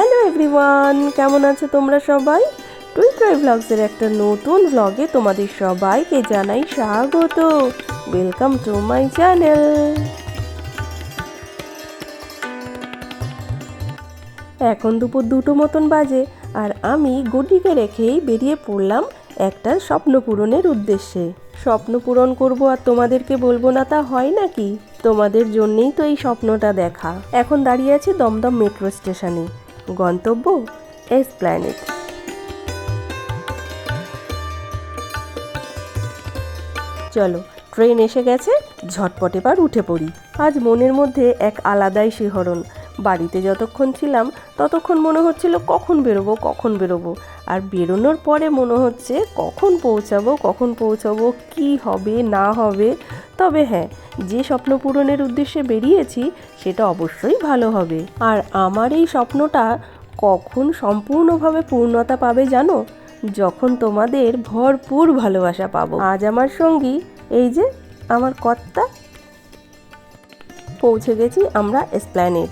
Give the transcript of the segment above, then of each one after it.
Hello everyone, কেমন আছো তোমরা সবাই? টুই ট্রাই ব্লগসের একটা নতুন ব্লগে তোমাদের সবাইকে জানাই স্বাগত। ওয়েলকাম টু মাই চ্যানেল এখন দুপুর দুটো মতন বাজে আর আমি গুটিকে রেখেই বেরিয়ে পড়লাম একটা স্বপ্ন পূরণের উদ্দেশ্যে। স্বপ্ন পূরণ করব আর তোমাদেরকে বলব না তা হয় নাকি? তোমাদের জন্যেই তো এই স্বপ্নটা দেখা। এখন দাঁড়িয়ে আছি দমদম মেট্রো স্টেশনে গন্তব্য এস প্ল্যানেট। চলো, ট্রেন এসে গেছে, ঝটপট এবার উঠে পড়ি। আজ মনের মধ্যে এক আলাদাই শিহরণ। বাড়িতে যতক্ষণ ছিলাম, ততক্ষণ মনে হচ্ছিল কখন বেরোবো কখন বেরোবো। আর বেরোনোর পরে মনে হচ্ছে কখন পৌঁছাবো কখন পৌঁছাবো, কি হবে, না হবে। তবে হ্যাঁ যে স্বপ্ন পূরণের উদ্দেশ্যে বেরিয়েছি, সেটা অবশ্যই ভালো হবে। আর আমার এই স্বপ্নটা কখন সম্পূর্ণভাবে পূর্ণতা পাবে জানো? যখন তোমাদের ভরপুর ভালোবাসা পাবো। আজ আমার সঙ্গী, এই যে, আমার কর্তা। পৌঁছে গেছি আমরা এসপ্ল্যানেট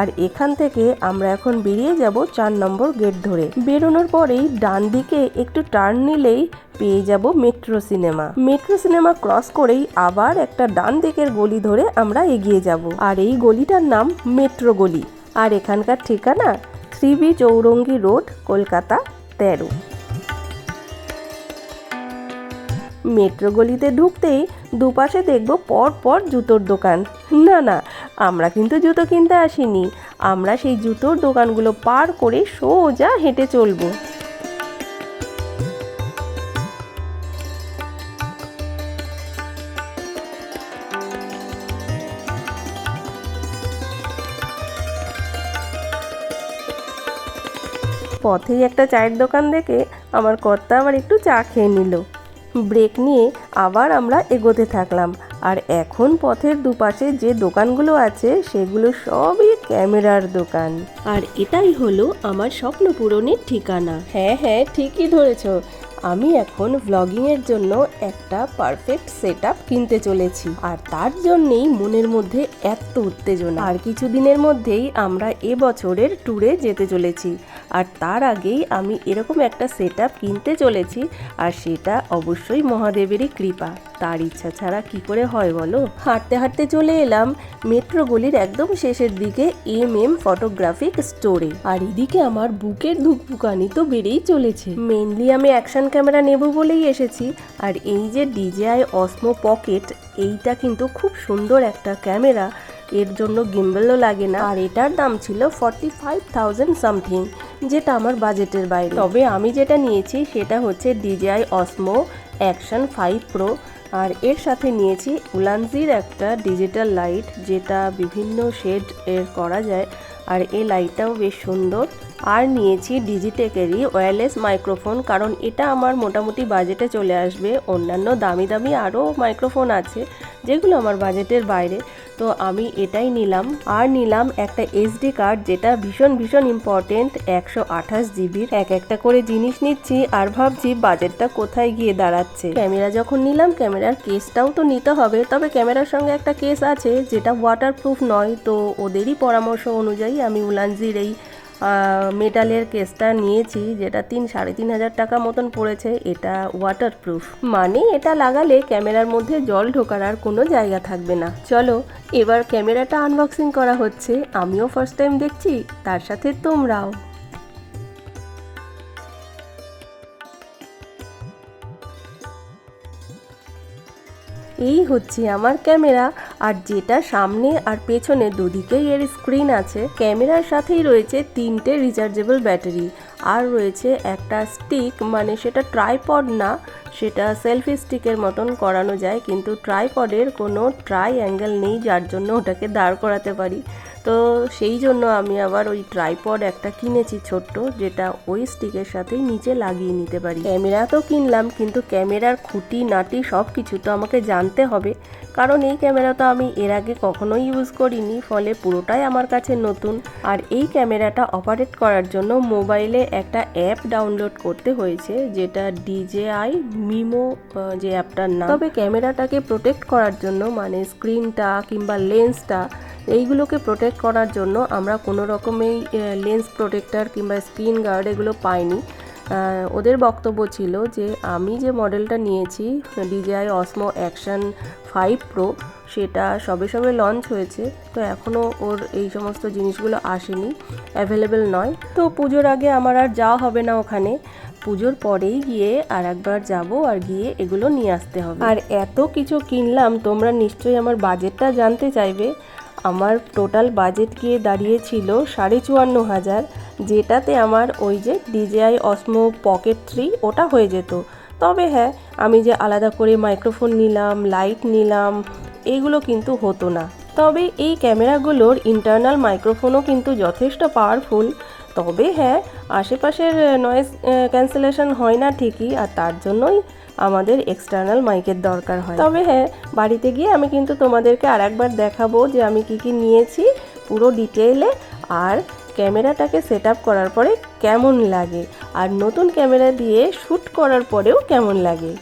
আর এখান থেকে আমরা এখন বেরিয়ে যাব চার নম্বর গেট ধরে। বেরোনোর পরেই ডান দিকে একটু টার্ন নিলেই পেয়ে যাব Metro Cinema Metro Cinema cross করেই আবার একটা ডান দিকের গলি ধরে আমরা এগিয়ে যাব। আর এই গলিটার নাম মেট্রো গলি। আর এখানকার ঠিকানা three B Chowringhee road, Kolkata, তেরো। মেট্রো গলিতে ঢুকতেই দুপাশে দেখব পর পর জুতোর দোকান। না না, আমরা কিন্তু জুতো কিনতে আসিনি। আমরা সেই জুতোর দোকানগুলো পার করে সোজা হেঁটে চলবো। পথেই একটা চায়ের দোকান দেখে আমার কর্তা আবার একটু চা খেয়ে নিল। ব্রেক নিয়ে আবার আমরা এগোতে থাকলাম। আর এখন পথের দুপাশে যে দোকানগুলো আছে সেগুলো সবই ক্যামেরার দোকান। আর এটাই হলো আমার স্বপ্ন পূরণের ঠিকানা। হ্যাঁ হ্যাঁ ঠিকই ধরেছ। আমি এখন ভ্লগিংয়ের জন্য একটা পারফেক্ট সেট কিনতে চলেছি। আর তার জন্যেই মনের মধ্যে এত উত্তেজনা। আর কিছু দিনের মধ্যেই আমরা এবছরের ট্যুরে যেতে চলেছি। আর তার আগেই আমি এরকম একটা সেট কিনতে চলেছি, আর সেটা অবশ্যই মহাদেবেরই কৃপা। তার ইচ্ছা ছাড়া কি করে হয় বলো? হাঁটতে হাঁটতে চলে এলাম মেট্রো গলির একদম শেষের দিকে এম এম ফটোগ্রাফিক স্টোরে আর এদিকে আমার বুকের ধুকপুকানি তো বেড়েই চলেছে। মেনলি আমি অ্যাকশন ক্যামেরা নেব বলেই এসেছি। আর এই যে ডিজেআই অসমো পকেট এইটা কিন্তু খুব সুন্দর একটা ক্যামেরা। এর জন্য গিম্বেলও লাগে না। আর এটার দাম ছিল ফর্টি ফাইভ থাউজেন্ড সামথিং যেটা আমার বাজেটের বাইরে। তবে আমি যেটা নিয়েছি, সেটা হচ্ছে DJI Osmo Action five Pro আর এর সাথে নিয়েছি উলানজির একটা ডিজিটাল লাইট, যেটা বিভিন্ন শেড এর করা যায়। আর এই লাইটটাও বেশ সুন্দর। আর নিয়েছি ডিজিটেকেরই ওয়্যারলেস মাইক্রোফোন, কারণ এটা আমার মোটামুটি বাজেটে চলে আসবে। অন্যান্য দামি দামি আরও মাইক্রোফোন আছে। যেগুলো আমার বাজেটের বাইরে। তো আমি এটাই নিলাম। আর নিলাম একটা এসডি কার্ড যেটা ভীষণ ভীষণ ইম্পর্টেন্ট একশো আঠাশ জিবির এক একটা করে জিনিস নিচ্ছি আর ভাবছি বাজেটটা কোথায় গিয়ে দাঁড়াচ্ছে। ক্যামেরা যখন নিলাম, ক্যামেরার কেসটাও তো নিতে হবে। তবে ক্যামেরার সঙ্গে একটা কেস আছে, যেটা ওয়াটারপ্রুফ নয়। তো ওদেরই পরামর্শ অনুযায়ী আমি উলানজির এই মেটালের কেসটা নিয়েছি, যেটা তিন, সাড়ে তিন হাজার টাকা মতন পড়েছে, এটা ওয়াটারপ্রুফ মানে এটা লাগালে ক্যামেরার মধ্যে জল ঢোকার আর কোনো জায়গা থাকবে না। চলো, এবার ক্যামেরাটা আনবক্সিং করা হচ্ছে। আমিও ফার্স্ট টাইম দেখছি, তার সাথে তোমরাও। এই হচ্ছে আমার ক্যামেরা। আর যেটা সামনে আর পেছনে দুদিকেই এর স্ক্রিন আছে, ক্যামেরার সাথেই রয়েছে তিনটে রিচার্জেবল ব্যাটারি আর রয়েছে একটা স্টিক মানে সেটা ট্রাইপড না, সেটা সেলফি স্টিকের মতন করানো যায়, কিন্তু ট্রাইপডের কোনো ট্রাই অ্যাঙ্গেল নেই, যার জন্য ওটাকে দাঁড় করাতে পারি। তো সেই জন্য আমি আবার ওই ট্রাইপড একটা কিনেছি ছোট্ট, যেটা ওই স্টিকের সাথেই নিচে লাগিয়ে নিতে পারি। ক্যামেরা তো কিনলাম, কিন্তু ক্যামেরার খুঁটি, নাটি সব কিছু তো আমাকে জানতে হবে। কারণ এই ক্যামেরা তো আমি এর আগে কখনোই ইউজ করিনি, ফলে পুরোটাই আমার কাছে নতুন। আর এই ক্যামেরাটা অপারেট করার জন্য মোবাইলে একটা অ্যাপ ডাউনলোড করতে হয়েছে, যেটা ডিজেআই মিমো যে অ্যাপটার নাম। তবে ক্যামেরাটাকে প্রোটেক্ট করার জন্য মানে স্ক্রিনটা কিংবা লেন্সটা এইগুলোকে প্রোটেক্ট করার জন্য আমরা কোনো রকমেই লেন্স প্রোটেক্টর কিংবা স্ক্রিন গার্ড এগুলো পাইনি। ওদের বক্তব্য ছিল যে, আমি যে মডেলটা নিয়েছি DJI Osmo Action five Pro সেটা সবে সবে লঞ্চ হয়েছে। তো এখনও ওর এই সমস্ত জিনিসগুলো আসেনি অ্যাভেলেবেল নয়। তো পুজোর আগে আমার আর যাওয়া হবে না ওখানে। পুজোর পরেই গিয়ে আর একবার যাব আর গিয়ে এগুলো নিয়ে আসতে হবে। আর এত কিছু কিনলাম, তোমরা নিশ্চয়ই আমার বাজেটটা জানতে চাইবে। আমার টোটাল বাজেট গিয়ে দাঁড়িয়েছিল সাড়ে চুয়ান্ন হাজার, যেটাতে আমার ওই যে ডিজেআই অসমো পকেট থ্রি ওটা হয়ে যেত। তবে হ্যাঁ আমি যে আলাদা করে মাইক্রোফোন নিলাম লাইট নিলাম এইগুলো কিন্তু হতো না। তবে এই ক্যামেরাগুলোর ইন্টারনাল মাইক্রোফোনও কিন্তু যথেষ্ট পাওয়ারফুল তবে হ্যাঁ আশেপাশের নয়েজ ক্যান্সেলেশন হয় না ঠিকই, আর তার জন্যই আমাদের এক্সটার্নাল মাইকের দরকার হয়। তবে হ্যাঁ বাড়িতে গিয়ে আমি কিন্তু তোমাদেরকে আর একবার দেখাবো যে আমি কি কি নিয়েছি পুরো ডিটেইলে আর ক্যামেরাটাকে সেট আপ করার পরে কেমন লাগে, আর নতুন ক্যামেরা দিয়ে শ্যুট করার পরেও কেমন লাগে।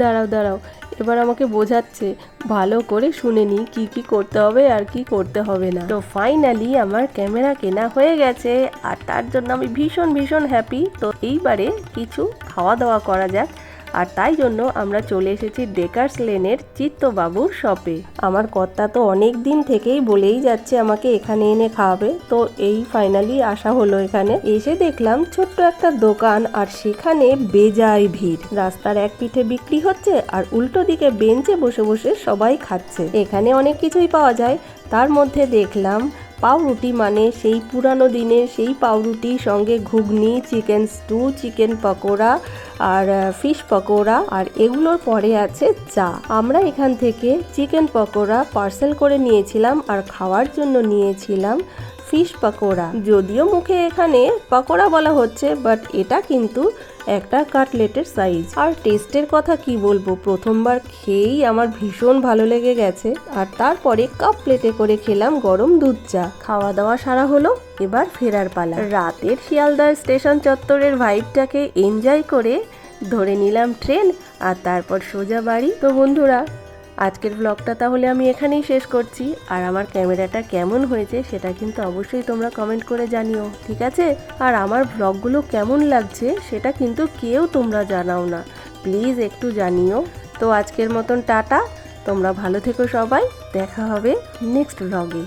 দাঁড়াও দাঁড়াও এবার আমাকে বোঝাচ্ছে, ভালো করে শুনে নিই কি কি করতে হবে আর কি করতে হবে না। তো ফাইনালি আমার ক্যামেরা কেনা হয়ে গেছে, আর তার জন্য আমি ভীষণ ভীষণ হ্যাপি তো এইবারে কিছু খাওয়া দাওয়া করা যাক। আর তাই জন্য আমরা চলে এসেছি ডেকার্স লেনের চিত্তবাবুর শপে আমার কর্তা তো অনেক দিন থেকেই বলেই যাচ্ছে আমাকে এখানে এনে খাওয়াবে। তো এই ফাইনালি আসা হলো এখানে। এসে দেখলাম ছোট্ট একটা দোকান আর সেখানে বেজায় ভিড়। রাস্তার এক পিঠে বিক্রি হচ্ছে আর উল্টো দিকে বেঞ্চে বসে বসে সবাই খাচ্ছে। এখানে অনেক কিছুই পাওয়া যায়। তার মধ্যে দেখলাম পাউরুটি মানে সেই পুরানো দিনের সেই পাউরুটি সঙ্গে ঘুগনি, চিকেন স্টু, চিকেন পকোড়া আর ফিশ পকোড়া আর এগুলোর পরে আছে চা। আমরা এখান থেকে চিকেন পকোড়া পার্সেল করে নিয়েছিলাম আর খাওয়ার জন্য নিয়েছিলাম। ফিশ পকোড়া। যদিও মুখে এখানে পকোড়া বলা হচ্ছে বাট এটা কিন্তু একটা কাটলেটের সাইজ আর টেস্টের কথা কি বলব? প্রথমবার খেয়েই আমার ভীষণ ভালো লেগে গেছে। আর তারপরে কাপ প্লেটে করে খেলাম গরম দুধ চা। খাওয়া দাওয়া সারা হলো, এবার ফেরার পালা। রাতের শিয়ালদার স্টেশন চত্বরের ভাইবটাকে এনজয় করে ধরে নিলাম ট্রেন আর তারপর সোজা বাড়ি। তো বন্ধুরা আজকের ব্লগটা তাহলে আমি এখানেই শেষ করছি। আর আমার ক্যামেরাটা কেমন হয়েছে সেটা কিন্তু অবশ্যই তোমরা কমেন্ট করে জানিও, ঠিক আছে? আর আমার ব্লগগুলো কেমন লাগছে সেটা কিন্তু কেউ তোমরা জানাও না। প্লিজ একটু জানিও। তো আজকের মতন টাটা, তোমরা ভালো থেকো সবাই, দেখা হবে নেক্সট ব্লগে